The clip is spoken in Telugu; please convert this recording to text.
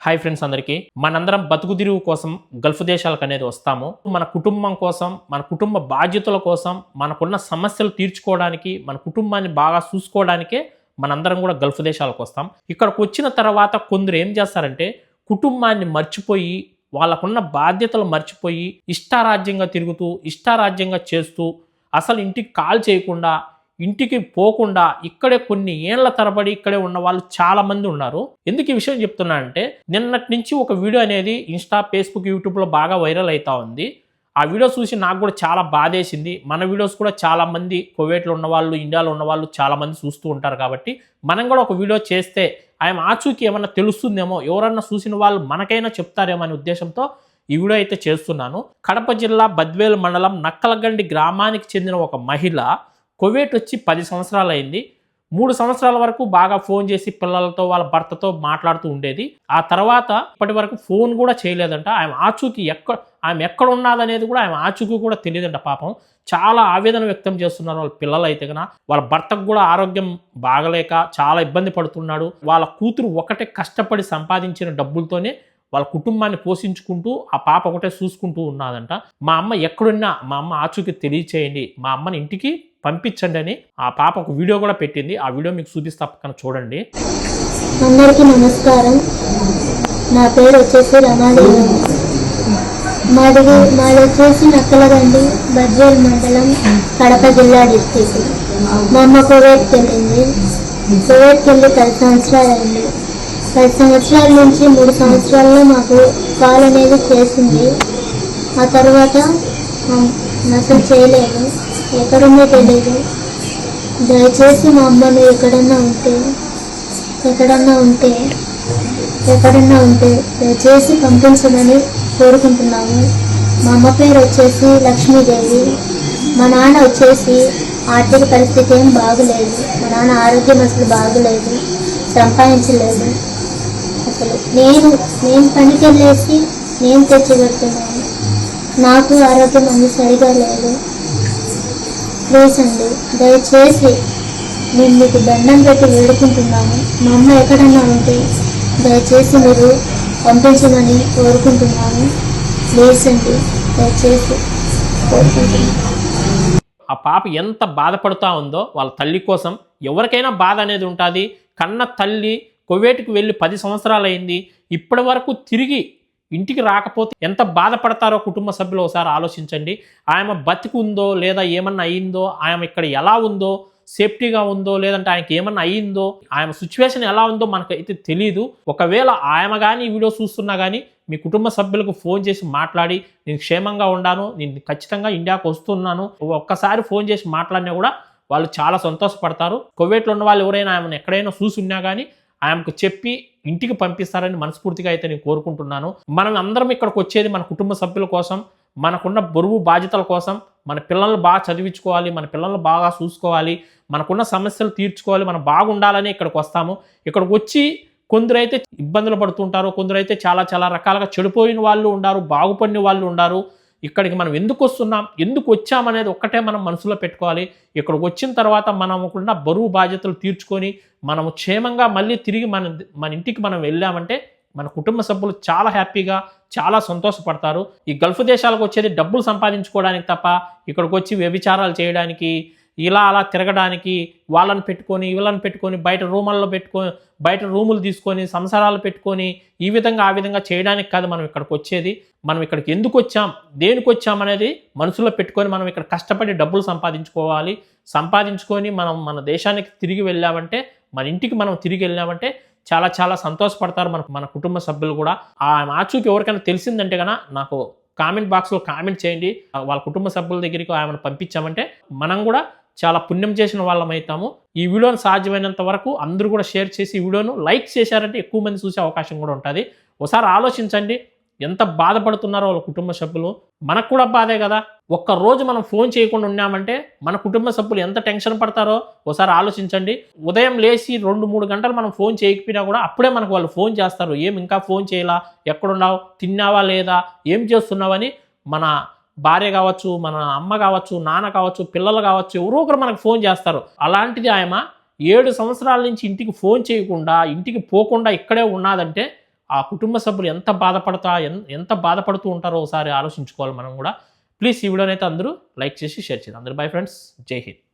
హాయ్ ఫ్రెండ్స్ అందరికీ. మనందరం బతుకు తిరుగు కోసం గల్ఫ్ దేశాలకు అనేది వస్తాము. మన కుటుంబం కోసం మన కుటుంబ బాధ్యతల కోసం మనకున్న సమస్యలు తీర్చుకోవడానికి మన కుటుంబాన్ని బాగా చూసుకోవడానికే మనందరం కూడా గల్ఫ్ దేశాలకు వస్తాం. ఇక్కడికి వచ్చిన తర్వాత కొందరు ఏం చేస్తారంటే కుటుంబాన్ని మర్చిపోయి వాళ్ళకున్న బాధ్యతలు మర్చిపోయి ఇష్టారాజ్యంగా తిరుగుతూ ఇష్టారాజ్యంగా చేస్తూ అసలు ఇంటికి కాల్ చేయకుండా ఇంటికి పోకుండా ఇక్కడే కొన్ని ఏళ్ళ తరబడి ఇక్కడే ఉన్న వాళ్ళు చాలా మంది ఉన్నారు. ఎందుకు ఈ విషయం చెప్తున్నా అంటే నిన్నటి నుంచి ఒక వీడియో అనేది ఇన్స్టా ఫేస్బుక్ యూట్యూబ్లో బాగా వైరల్ అవుతా ఉంది. ఆ వీడియో చూసి నాకు కూడా చాలా బాధేసింది. మన వీడియోస్ కూడా చాలా మంది కువైట్లో ఉన్నవాళ్ళు ఇండియాలో ఉన్నవాళ్ళు చాలామంది చాలా మంది చూస్తూ ఉంటారు కాబట్టి మనం కూడా ఒక వీడియో చేస్తే ఆయన ఆచూకి ఏమన్నా తెలుస్తుందేమో ఎవరన్నా చూసిన వాళ్ళు మనకైనా చెప్తారేమో అనే ఉద్దేశంతో ఈ వీడియో అయితే చేస్తున్నాను. కడప జిల్లా బద్వేలు మండలం నక్కలగండి గ్రామానికి చెందిన ఒక మహిళ కువైట్ వచ్చి పది సంవత్సరాలు అయింది మూడు సంవత్సరాల వరకు బాగా ఫోన్ చేసి పిల్లలతో వాళ్ళ భర్తతో మాట్లాడుతూ ఉండేది. ఆ తర్వాత ఇప్పటి వరకు ఫోన్ కూడా చేయలేదంట. ఆమె ఆచూకీ ఎక్కడ ఆమె ఎక్కడ ఉన్నదనేది కూడా ఆమె ఆచూకీ కూడా తెలియదంట పాపం. చాలా ఆవేదన వ్యక్తం చేస్తున్నారు వాళ్ళ పిల్లలు అయితే కన వాళ్ళ భర్తకు కూడా ఆరోగ్యం బాగలేక చాలా ఇబ్బంది పడుతున్నాడు. వాళ్ళ కూతురు ఒకటే కష్టపడి సంపాదించిన డబ్బులతోనే వాళ్ళ కుటుంబాన్ని పోషించుకుంటూ ఆ పాప ఒకటే చూసుకుంటూ ఉన్నదంట. మా అమ్మ ఎక్కడున్నా మా అమ్మ ఆచూకీ తెలియచేయండి. మా అమ్మని ఇంటికి పంపించండి అని ఆ పాప ఒక వీడియో కూడా పెట్టింది. ఆ వీడియో మీకు చూపిస్తా పక్కన చూడండి. అందరికీ నమస్కారం. నా పేరు వచ్చేసి రమాదేవి. మాది మాది వచ్చేసి నక్కలగండి బద్వేల్ మండలం కడప జిల్లా డిస్టిక్. మా అమ్మ కువైట్కి వెళ్ళింది. కువైట్కి వెళ్ళి పది సంవత్సరాలు అయింది. పది సంవత్సరాల నుంచి మూడు సంవత్సరాల్లో మాకు కాల్ అనేది చేసింది. ఆ తర్వాత మా- అసలు చేయలేదు. ఎక్కడుందో తెలియదు దయచేసి మా అమ్మను ఎక్కడన్నా ఉంటే ఎక్కడన్నా ఉంటే ఎక్కడన్నా ఉంటే దయచేసి పంపించమని కోరుకుంటున్నాము. మా అమ్మ పేరు వచ్చేసి లక్ష్మీదేవి. మా నాన్న వచ్చేసి ఆర్థిక పరిస్థితి ఏం బాగులేదు. మా నాన్న ఆరోగ్యం అసలు బాగులేదు. సంపాదించలేదు. అసలు నేను నేను పనికి వెళ్ళేసి నేను తెచ్చి పెడుతున్నాను నాకు ఆరోగ్యం అందు సరిగా లేదు. ప్లీజ్ అండి దయచేసి నేను మీకు దండం పెట్టి వేడుకుంటున్నాను. మా అమ్మ ఎక్కడన్నా ఉంటే దయచేసి మీరు పంపించమని కోరుకుంటున్నాను. ప్లీజ్ అండి దయచేసి. కోరుకుంటున్నాను ఆ పాప ఎంత బాధపడుతూ ఉందో వాళ్ళ తల్లి కోసం ఎవరికైనా బాధ అనేది ఉంటుంది. కన్న తల్లి కువైట్కి వెళ్ళి పది సంవత్సరాలు అయింది ఇప్పటి వరకు తిరిగి ఇంటికి రాకపోతే ఎంత బాధపడతారో కుటుంబ సభ్యులు ఒకసారి ఆలోచించండి. ఆమె బతికి ఉందో లేదా ఏమన్నా అయిందో ఆమె ఇక్కడ ఎలా ఉందో సేఫ్టీగా ఉందో లేదంటే ఆయనకి ఏమన్నా అయ్యిందో ఆయన సిచ్యువేషన్ ఎలా ఉందో మనకైతే తెలియదు ఒకవేళ ఆమె కానీ ఈ వీడియో చూస్తున్నా కానీ మీ కుటుంబ సభ్యులకు ఫోన్ చేసి మాట్లాడి నేను క్షేమంగా ఉన్నాను నేను ఖచ్చితంగా ఇండియాకు వస్తున్నాను ఒక్కసారి ఫోన్ చేసి మాట్లాడినా కూడా వాళ్ళు చాలా సంతోషపడతారు. కోవిడ్లో ఉన్న వాళ్ళు ఎవరైనా ఆమెను ఎక్కడైనా చూసి ఉన్నా కానీ ఆమెకు చెప్పి ఇంటికి పంపిస్తారని మనస్ఫూర్తిగా అయితే నేను కోరుకుంటున్నాను. మనం అందరం ఇక్కడికి వచ్చేది మన కుటుంబ సభ్యుల కోసం మనకున్న బరువు బాధ్యతల కోసం మన పిల్లల్ని బాగా చదివించుకోవాలి మన పిల్లల్ని బాగా చూసుకోవాలి మనకున్న సమస్యలు తీర్చుకోవాలి మనం బాగుండాలని ఇక్కడికి వస్తాము. ఇక్కడికి వచ్చి కొందరైతే ఇబ్బందులు పడుతుంటారు కొందరైతే చాలా చాలా రకాలుగా చెడిపోయిన వాళ్ళు ఉండారు బాగుపడిన వాళ్ళు ఉండారు. ఇక్కడికి మనం ఎందుకు వస్తున్నాం? ఎందుకు వచ్చామనేది ఒక్కటే మనం మనసులో పెట్టుకోవాలి. ఇక్కడికి వచ్చిన తర్వాత మనకున్న బరువు బాధ్యతలు తీర్చుకొని మనము క్షేమంగా మళ్ళీ తిరిగి మన మన ఇంటికి మనం వెళ్ళామంటే మన కుటుంబ సభ్యులు చాలా హ్యాపీగా చాలా సంతోషపడతారు. ఈ గల్ఫ్ దేశాలకు వచ్చేది డబ్బులు సంపాదించుకోవడానికి తప్ప ఇక్కడికి వచ్చి వ్యభిచారాలు చేయడానికి ఇలా అలా తిరగడానికి వాళ్ళని పెట్టుకొని వీళ్ళని పెట్టుకొని బయట రూముల్లో పెట్టుకొని బయట రూములు తీసుకొని సంసారాలు పెట్టుకొని ఈ విధంగా ఆ విధంగా చేయడానికి కాదు మనం ఇక్కడికి వచ్చేది. మనం ఇక్కడికి ఎందుకు వచ్చాం? దేనికి వచ్చాం అనేది మనసులో పెట్టుకొని మనం ఇక్కడ కష్టపడి డబ్బులు సంపాదించుకోవాలి. సంపాదించుకొని మనం మన దేశానికి తిరిగి వెళ్ళామంటే మన ఇంటికి మనం తిరిగి వెళ్ళామంటే చాలా చాలా సంతోషపడతారు మన మన కుటుంబ సభ్యులు కూడా. ఆ ఆచూకి ఎవరికైనా తెలిసిందంటే కనుక నాకు కామెంట్ బాక్స్లో కామెంట్ చేయండి. వాళ్ళ కుటుంబ సభ్యుల దగ్గరికి ఆమెను పంపించామంటే మనం కూడా చాలా పుణ్యం చేసిన వాళ్ళం అవుతాము ఈ వీడియోను సాధ్యమైనంత వరకు అందరూ కూడా షేర్ చేసి ఈ వీడియోను లైక్ చేశారంటే ఎక్కువ మంది చూసే అవకాశం కూడా ఉంటుంది. ఒకసారి ఆలోచించండి. ఎంత బాధపడుతున్నారో వాళ్ళ కుటుంబ సభ్యులు. మనకు కూడా బాధే కదా. ఒక్క రోజు మనం ఫోన్ చేయకుండా ఉన్నామంటే మన కుటుంబ సభ్యులు ఎంత టెన్షన్ పడతారో ఒకసారి ఆలోచించండి. ఉదయం లేచి రెండు మూడు గంటలు మనం ఫోన్ చేయకపోయినా కూడా అప్పుడే మనకు వాళ్ళు ఫోన్ చేస్తారు. ఏం ఇంకా ఫోన్ చేయలా? ఎక్కడున్నావు? తిన్నావా లేదా? ఏం చేస్తున్నావని మన భార్య కావచ్చు మన అమ్మ కావచ్చు నాన్న కావచ్చు పిల్లలు కావచ్చు ఎవరో ఒకరు మనకు ఫోన్ చేస్తారు. అలాంటిది ఆయమ ఏడు సంవత్సరాల నుంచి ఇంటికి ఫోన్ చేయకుండా ఇంటికి పోకుండా ఇక్కడే ఉన్నదంటే ఆ కుటుంబ సభ్యులు ఎంత బాధపడతా ఎంత బాధపడుతూ ఉంటారో ఒకసారి ఆలోచించుకోవాలి మనం కూడా. ప్లీజ్ ఈ వీడియోనైతే అందరూ లైక్ చేసి షేర్ చేయండి. అందరూ బై ఫ్రెండ్స్ జై హింద్.